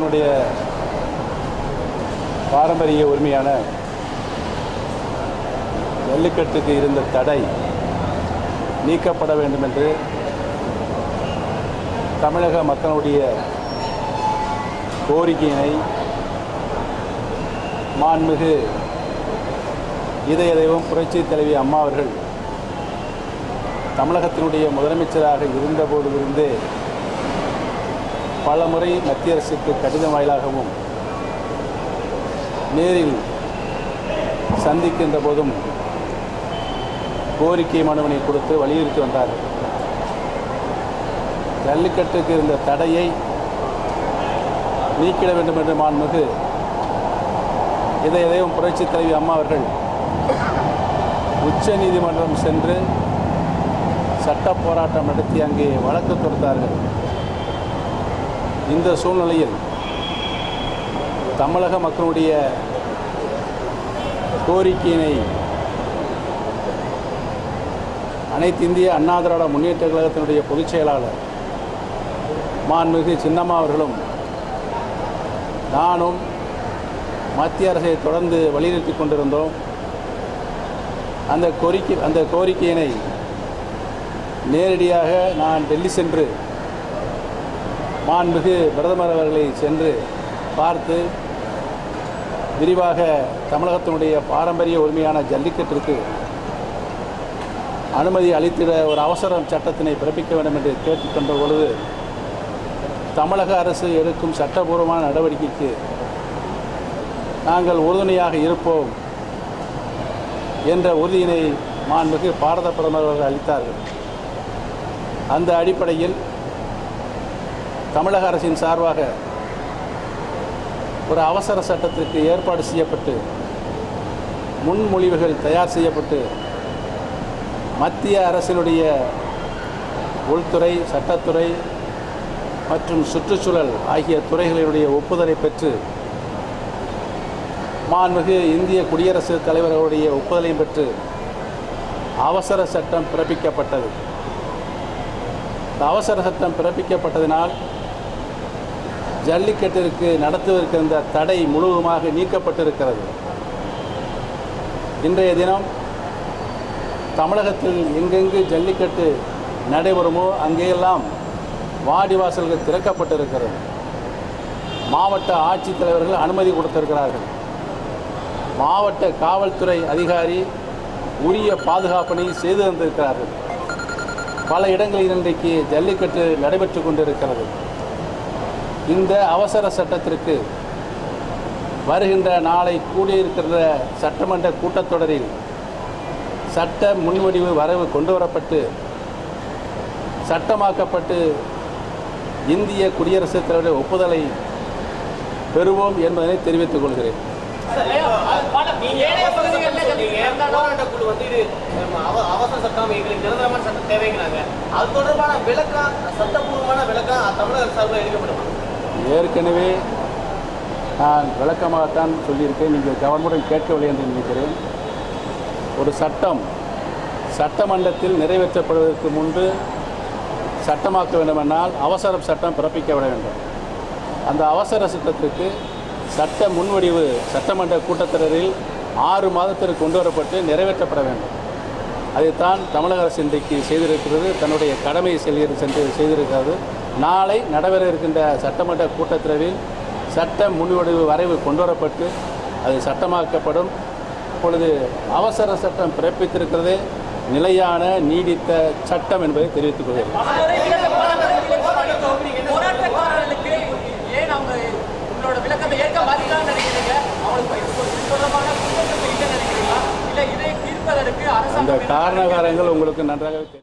தமிழகத்தினுடைய பாரம்பரிய உரிமையான ஜல்லிக்கட்டுக்கு இருந்த தடை நீக்கப்பட வேண்டும் என்று தமிழக மக்களுடைய கோரிக்கையினை மாண்புமிகு இதய தெய்வம் புரட்சி தலைவி அம்மா அவர்கள் தமிழகத்தினுடைய முதலமைச்சராக இருந்தபோதிலிருந்தே பல முறை மத்திய அரசுக்கு கடிதம் வாயிலாகவும் நேரில் சந்திக்கின்ற போதும் கோரிக்கை மனுவினை கொடுத்து வலியுறுத்தி வந்தார். ஜல்லிக்கட்டுக்கு இருந்த தடையை நீக்கிட வேண்டும் என்று மாண்புமிகு இதை எதையும் புரட்சி தலைவி அம்மா அவர்கள் உச்ச நீதிமன்றம் சென்று சட்ட போராட்டம் நடத்தி அங்கே வழக்கு தொடுத்தார்கள். இந்த சூழ்நிலையில் தமிழக மக்களுடைய கோரிக்கையினை அனைத்து இந்திய அண்ணா திராவிட முன்னேற்ற கழகத்தினுடைய பொதுச் செயலாளர் மாண்புமிகு சின்னம்மா அவர்களும் நானும் மத்திய அரசை தொடர்ந்து வலியுறுத்தி கொண்டிருந்தோம். அந்த கோரிக்கை அந்த கோரிக்கையினை நேரடியாக நான் டெல்லி சென்று மாண்புமிகு பிரதமர் அவர்களை சென்று பார்த்து விரிவாக தமிழகத்தினுடைய பாரம்பரிய உரிமையான ஜல்லிக்கட்டிற்கு அனுமதி அளித்திட ஒரு அவசரம் சட்டத்தினை பிறப்பிக்க வேண்டும் என்று கேட்டுக்கொண்ட பொழுது தமிழக அரசு எடுக்கும் சட்டபூர்வமான நடவடிக்கைக்கு நாங்கள் உறுதுணையாக இருப்போம் என்ற உறுதியினை மாண்புக்கு பாரத பிரதமர் அவர்கள் அளித்தார்கள். அந்த அடிப்படையில் தமிழக அரசின் சார்பாக ஒரு அவசர சட்டத்திற்கு ஏற்பாடு செய்யப்பட்டு முன்மொழிவுகள் தயார் செய்யப்பட்டு மத்திய அரசினுடைய உள்துறை சட்டத்துறை மற்றும் சுற்றுச்சூழல் ஆகிய துறைகளினுடைய ஒப்புதலை பெற்று மாண்புமிகு இந்திய குடியரசு தலைவர்களுடைய ஒப்புதலையும் பெற்று அவசர சட்டம் பிறப்பிக்கப்பட்டது. இந்த அவசர சட்டம் பிறப்பிக்கப்பட்டதினால் ஜல்லிக்கட்டிற்கு நடத்துவதற்கிருந்த தடை முழுவதுமாக நீக்கப்பட்டிருக்கிறது. இன்றைய தினம் தமிழகத்தில் எங்கெங்கு ஜல்லிக்கட்டு நடைபெறுமோ அங்கேயெல்லாம் வாடிவாசல்கள் திறக்கப்பட்டிருக்கிறது. மாவட்ட ஆட்சித்தலைவர்கள் அனுமதி கொடுத்திருக்கிறார்கள். மாவட்ட காவல்துறை அதிகாரி உரிய பாதுகாப்பினை செய்து தந்திருக்கிறார்கள் பல இடங்களில் இன்றைக்கு ஜல்லிக்கட்டு நடைபெற்று கொண்டிருக்கிறது. இந்த அவசர சட்டத்திற்கு வருகின்ற நாளை கூடியிருக்கிற சட்டமன்ற கூட்டத்தொடரில் சட்ட முன்வடிவு வரவு கொண்டு வரப்பட்டு சட்டமாக்கப்பட்டு இந்திய குடியரசுத் தலைவருடைய ஒப்புதலை பெறுவோம் என்பதனை தெரிவித்துக் கொள்கிறேன். அது தொடர்பான விளக்கம் சட்டப்பூர்வமான விளக்கம் தமிழக அரசு சார்பில் எடுக்கப்படுமா? ஏற்கனவே நான் விளக்கமாகத்தான் சொல்லியிருக்கேன். நீங்கள் கவர்மெண்ட் கேட்கவில்லை என்று நினைக்கிறேன். ஒரு சட்டம் சட்டமன்றத்தில் நிறைவேற்றப்படுவதற்கு முன்பு சட்டமாக்க வேண்டுமென்றால் அவசர சட்டம் பிறப்பிக்கப்பட வேண்டும். அந்த அவசர சட்டத்திற்கு சட்ட முன்வடிவு சட்டமன்ற கூட்டத்தொடரில் ஆறு மாதத்திற்கு கொண்டு வரப்பட்டு நிறைவேற்றப்பட வேண்டும். அதைத்தான் தமிழக அரசு இன்றைக்கு செய்திருக்கிறது. தன்னுடைய கடமையை செல்கிற சென்று செய்திருக்கிறது. நாளை நடைபெற இருக்கின்ற சட்டமன்ற கூட்டத்தொடரில் சட்ட முன்வடிவு வரைவு கொண்டு வரப்பட்டு அது சட்டமாக்கப்படும். இப்பொழுது அவசர சட்டம் பிறப்பித்திருக்கிறதே நிலையான நீடித்த சட்டம் என்பதை தெரிவித்துக் கொள்கிறேன். அந்த காரணகாரங்கள் உங்களுக்கு நன்றாக